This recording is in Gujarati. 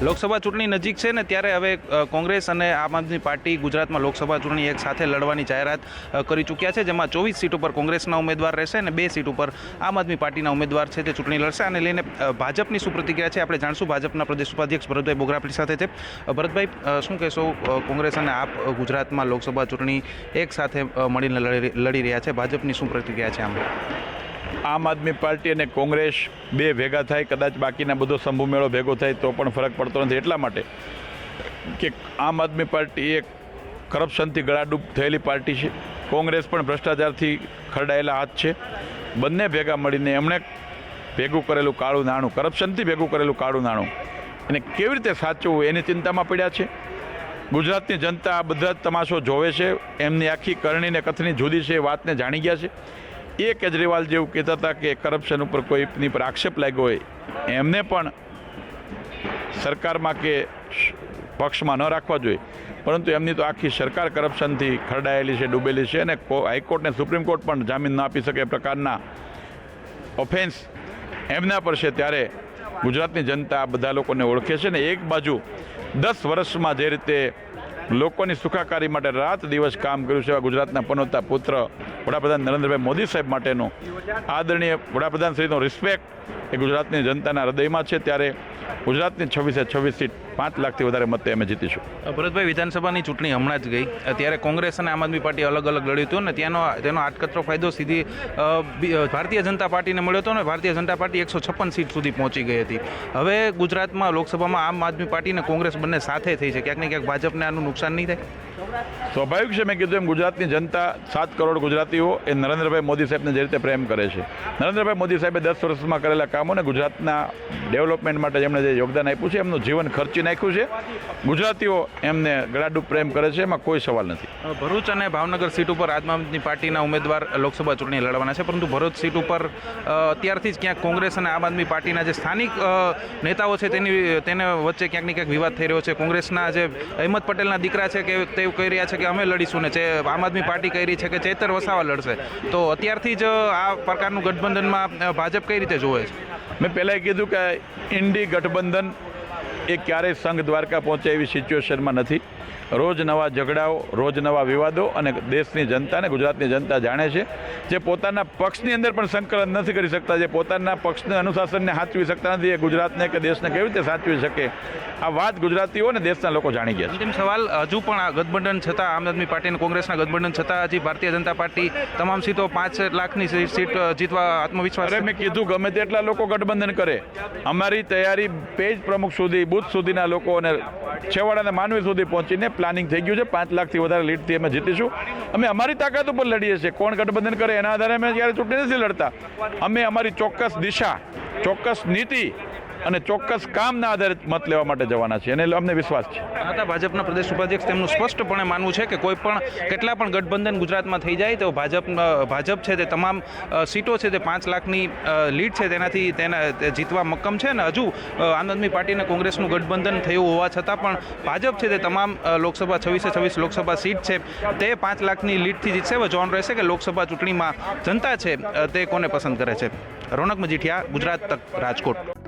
લોકસભા ચૂંટણી નજીક છે ને ત્યારે હવે કોંગ્રેસ અને આમ આદમી પાર્ટી ગુજરાતમાં લોકસભા ચૂંટણી એક સાથે લડવાની જાહેરાત કરી ચૂક્યા છે, જેમાં ચોવીસ સીટ ઉપર કોંગ્રેસના ઉમેદવાર રહેશે અને બે સીટ ઉપર આમ આદમી પાર્ટીના ઉમેદવાર છે તે ચૂંટણી લડશે. અને લઈને ભાજપની શું પ્રતિક્રિયા છે? આપણે જાણશું. ભાજપના પ્રદેશ ઉપાધ્યક્ષ ભરતભાઈ બોગરા સાથે છે. ભરતભાઈ શું કહેશો? કોંગ્રેસ અને આપ ગુજરાતમાં લોકસભા ચૂંટણી એક સાથે મળીને લડી રહ્યા છે. ભાજપની શું પ્રતિક્રિયા છે આમ? આમ આદમી પાર્ટી અને કોંગ્રેસ બે ભેગા થાય, કદાચ બાકીના બધો શંભુ મેળો ભેગો થાય, તો પણ ફરક પડતો નથી. એટલા માટે કે આમ આદમી પાર્ટી એક કરપ્શનથી ગળાડૂબ થયેલી પાર્ટી છે. કોંગ્રેસ પણ ભ્રષ્ટાચારથી ખરડાયેલા હાથ છે. બંને ભેગા મળીને એમણે ભેગું કરેલું કાળું નાણું, કરપ્શનથી ભેગું કરેલું કાળું નાણું. એને કેવી રીતે સાચવવું એની ચિંતામાં પડ્યા છે. ગુજરાતની જનતા આ બધા જ તમાશો જોવે છે. એમની આખી કરણી ને કથની જુદી છે વાતને જાણી ગયા છે. એ કેજરીવાલ જેવું કહેતા હતા કે કરપ્શન ઉપર કોઈની પર આક્ષેપ લાગ્યો હોય, એમને પણ સરકારમાં કે પક્ષમાં ન રાખવા જોઈએ. પરંતુ એમની તો આખી સરકાર કરપ્શનથી ખરડાયેલી છે, ડૂબેલી છે અને કો- હાઈકોર્ટ સુપ્રીમ કોર્ટ પણ જામીન ન આપી શકે એ પ્રકારના ઓફેન્સ એમના પર છે. ત્યારે ગુજરાતની જનતા બધા લોકોને ઓળખે છે ને એક બાજુ દસ વર્ષમાં જે રીતે લોકોની સુખાકારી માટે રાત દિવસ કામ કર્યું છે. એવા ગુજરાતના પનોતા પુત્ર વડાપ્રધાન નરેન્દ્રભાઈ મોદી સાહેબ માટેનો આદરણીય વડાપ્રધાન શ્રીનો રિસ્પેક્ટ એ ગુજરાતની જનતાના હૃદયમાં છે. ત્યારે ગુજરાતની છવ્વીસે છવ્વીસ સીટ પાંચ લાખથી વધારે મતે અમે જીતીશું. ભરતભાઈ વિધાનસભાની ચૂંટણી હમણાં જ ગઈ. ત્યારે કોંગ્રેસ અને આમ આદમી પાર્ટી અલગ અલગ લડ્યું હતું ને ત્યાંનો તેનો આટકતરો ફાયદો સીધી ભારતીય જનતા પાર્ટીને મળ્યો હતો ને ભારતીય જનતા પાર્ટી એકસો છપ્પન સીટ સુધી પહોંચી ગઈ હતી. હવે ગુજરાતમાં લોકસભામાં આમ આદમી પાર્ટી અને કોંગ્રેસ બંને સાથે થઈ છે. ક્યાંક ને ક્યાંક ભાજપને આનું નુકસાન નહીં થાય? સ્વાભાવિક છે મેં કીધું એમ ગુજરાતની જનતા સાત કરોડ ગુજરાતીઓ એ નરેન્દ્રભાઈ મોદી સાહેબને જે રીતે પ્રેમ કરે છે. નરેન્દ્રભાઈ મોદી સાહેબે દસ વર્ષમાં કરેલા કામોને ગુજરાતના ડેવલપમેન્ટ માટે જેમણે જે યોગદાન આપ્યું છે એમનું જીવન ખર્ચી નાખ્યું છે. ગુજરાતીઓ એમને ગળાડૂબ પ્રેમ કરે છે એમાં કોઈ સવાલ નથી. ભરૂચ અને ભાવનગર સીટ ઉપર આમ આદમી પાર્ટીના ઉમેદવાર લોકસભા ચૂંટણી લડવાના છે પરંતુ ભરૂચ સીટ ઉપર અત્યારથી જ ક્યાંક કોંગ્રેસ અને આમ આદમી પાર્ટીના જે સ્થાનિક નેતાઓ છે તેની તેને વચ્ચે ક્યાંક ને ક્યાંક વિવાદ થઈ રહ્યો છે. કોંગ્રેસના જે અહેમદ પટેલના દીકરા છે કે તે કહી રહ્યા છે કે અમે લડીશું ને જે આમ આદમી પાર્ટી કહી રહી છે કે ચેતર વસાવા લડશે. તો અત્યારથી જ આ પ્રકારનું ગઠબંધનમાં ભાજપ કઈ રીતે જોવે છે? મેં પહેલાં કીધું કે ઇન્ડી ગઠબંધન ગઠબંધન એ ક્યારેય સંઘ દ્વારકા પહોંચે એવી સિચ્યુએશનમાં નથી. રોજ નવા ઝઘડાઓ રોજ નવા વિવાદો અને દેશની જનતા અને ગુજરાતની જનતા જાણે છે જે પોતાના પક્ષની અંદર પણ સંકલન નથી કરી શકતા જે પોતાના પક્ષને અનુશાસનને સાચવી શકતા નથી એ ગુજરાતને કે દેશને કેવી રીતે સાચવી શકે? આ વાત ગુજરાતીઓ અને દેશના લોકો જાણી ગયા છે. સવાલ હજુ પણ આ ગઠબંધન છતાં આમ આદમી પાર્ટી અને કોંગ્રેસના ગઠબંધન છતાં હજી ભારતીય જનતા પાર્ટી તમામ સીટો પાંચ લાખની સીટ જીતવા આત્મવિશ્વાસ મેં કીધું ગમે તેટલા લોકો ગઠબંધન કરે. અમારી તૈયારી પેજ પ્રમુખ સુધી બુથ સુધીના લોકો અને છેવાડાના માનવી સુધી પહોંચીને પ્લાનિંગ થઈ ગયું છે. પાંચ લાખથી વધારે લીડથી અમે જીતીશું. અમે અમારી તાકાત ઉપર લડીએ છીએ. કોણ ગઠબંધન કરે એના આધારે અમે ક્યારે ચૂંટણી નથી લડતા. અમે અમારી ચોક્કસ દિશા, ચોક્કસ નીતિ અને ચોક્કસ કામના આધારે મત લેવા માટે જવાના છે અને અમને વિશ્વાસ છે. હતા ભાજપના પ્રદેશ ઉપાધ્યક્ષ તેમનું સ્પષ્ટપણે માનવું છે કે કોઈ પણ કેટલા પણ ગઠબંધન ગુજરાતમાં થઈ જાય, તો ભાજપ ભાજપ છે તે તમામ સીટો છે તે પાંચ લાખની લીડ છે તેનાથી તેના જીતવા મક્કમ છે. ને હજુ આમ આદમી પાર્ટી અને કોંગ્રેસનું ગઠબંધન થયું હોવા છતાં પણ ભાજપ છે તે તમામ લોકસભા, છવ્વીસે છવ્વીસ લોકસભા સીટ છે, તે પાંચ લાખની લીડથી જીતશે. હવે જોન રહેશે કે લોકસભા ચૂંટણીમાં જનતા છે તે કોને પસંદ કરે છે. રોનક મજીઠિયા, ગુજરાત તક રાજકોટ.